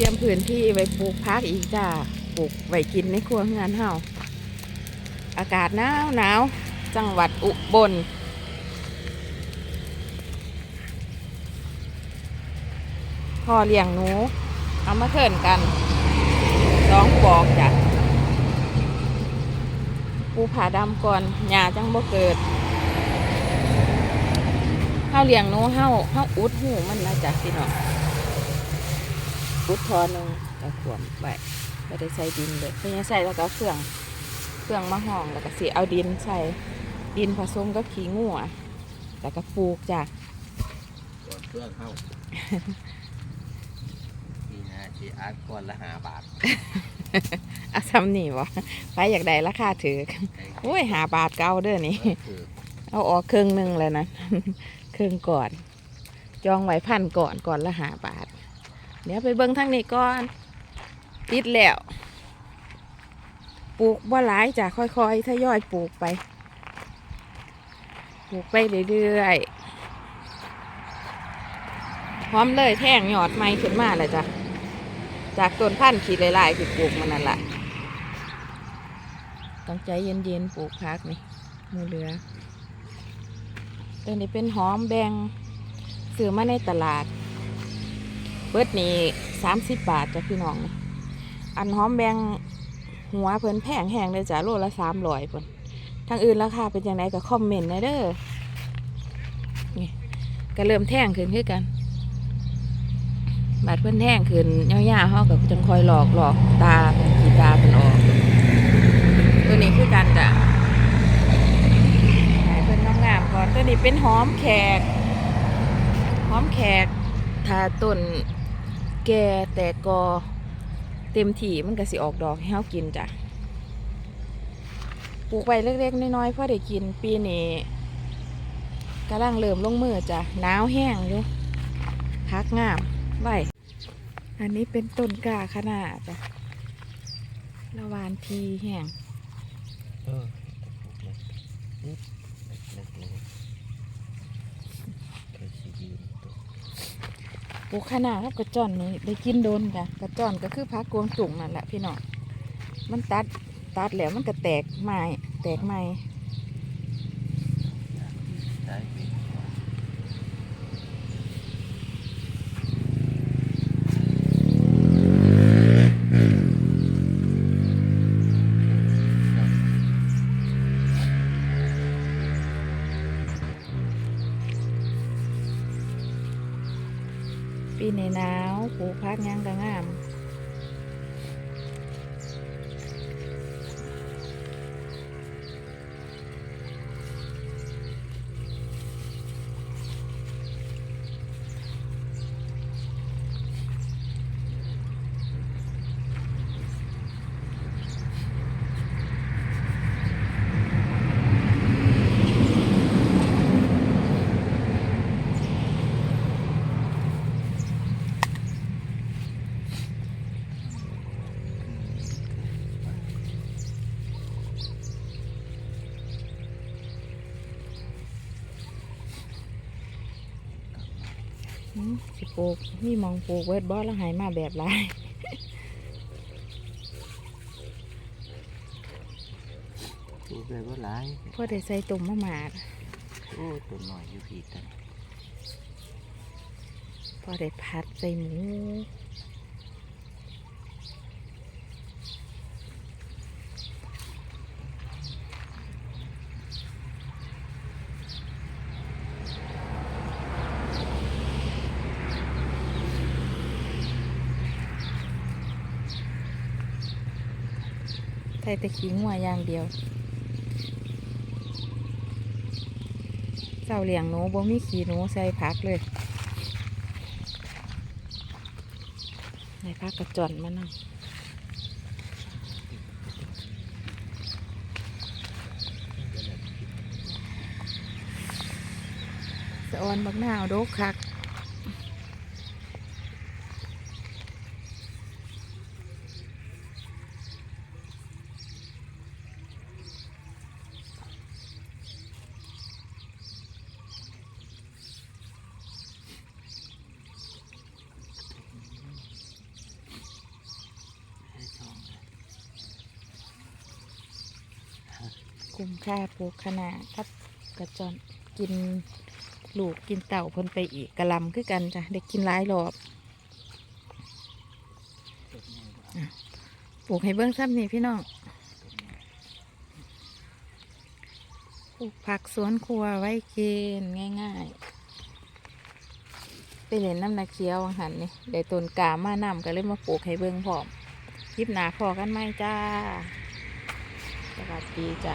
ตรียมพื้นที่ไว้ปลูกพักอีกจ้าปลูกไว้กินในครัวเฮือนเฮาอากาศหนาวหนาวจังหวัดอุบลพ่อเลี้ยงหนู เอามาเทินกันสองปอกจ้ะปูผาดำก่อนหญ้าจังบ่เกิดเฮาเลี้ยงหนูเฮาเฮาอุดหูมันนะจ้ะพี่น้อง พุททอหนึงกระขวมไว้ไม่ได้ใส่ดินเลยเพื่อใส่แล้วก็เครื่องเครื่องมะฮองแล้วก็สีเอาดินใส่ดินผสมกับขี้งัวแล้วก็ปลูกจ้ะก่อนเครื่องเข้านี่นะชีอาร์ตก่อนละหาบาทเอาซ้ำนี่วะไปอยากได้ราคาถือโอ้ยหาบาทเก่าเด้อนี่คือเอาออกครึ่งหนึ่งเลยนะครึ่งก่อน จองไว้พันก่อนก่อนละหาบาท เดี๋ยวไปเบิ้งทางนี้ก่อนติดแล้ว ปลูกบ่หลายจ้ะค่อยๆทยอยปลูกไป ปลูกไปเรื่อยๆพร้อมเลยแท่งหยอดไม้ขึ้นมาเลยจ้ะ จากต้นพันธุ์ขีดลายๆคือปลูกมันนั่นแหละต้องใจเย็นๆปลูกพักนี่มือเหลือตัวนี้เป็นหอมแบงซื้อมาในตลาด เบิดนี่สามสิบบาทจ้ะพี่น้องนี่อันหอมแบงหัวเพิ่นแพงแหงเลยจ้ะโลละสามร้อยเพิ่นทางอื่นราคาเป็นยังไงก็คอมเมนต์นะเด้อ นี่ก็เริ่มแท่งขึ้นคือกัน บาดเพิ่นแท่งขึ้นยาวๆเขากับจังคอยหลอกหลอกตาขีตาเป็นออก ตัวนี้คือกันจ้ะเพิ่นงามๆก่อน ตัวนี้เป็นหอมแขก หอมแขกถ้าต้น แก่แต่กอ เต็มที่มันก็สิออกดอกให้เฮากินจ้ะปลูกไว้เล็กๆน้อยๆพอได้กินปีนี้กำลังเริ่มลงมือจ้ะหนาวแห้งอยู่พักงามไว้อันนี้เป็นต้นกล้าขนาดจ้ะละวานทีแห้งเออนิดเล็กๆเลยเคยชีวิตตัว ปลูกขนาดครับกระจอนนี่ได้กินโดนค่ะกระจอนก็คือพักกวงจุ่งนั่นแหละพี่น้องมันตัดตัดแล้วมันก็แตกไม้แตกไม้ หนาวผูกพักยังก็งาม สิปลูกมีหมองปลูกเวทบอสแล้วหายมาแบบไรปลูกเลยว่าหลายพอได้ใส่ตุ่มมะหมาดโอ้ตัวหน่อยอยู่ผีกันพอได้พัดใส่หมู ส่แต่ขี้งัวอย่างเดียวเจ้าเลี้ยงหนูบ่มีขี้หนูใส่พักเลยใส่พักกระจอนมานั่งสะออนบักหน้าวโดกคัก เคุ้มค่าปลูกขนาทับกระจอนกินลูกกินเต่าพิ่นไปอีกกระลำคือกันจ้ะได้กินหลายรอบปลูกให้เบิ้งซ้ำนี่พี่น้องปลูกผักสวนครัวไว้กินง่ายๆ ไปเล่นน้ำนาเคี้ยวหันนี่ได้ต้นกามานำก็เลยมาปลูกให้เบิ้งพร้อมคลิปหนาพอกันไหมจ้า สวัสดีจ้ะ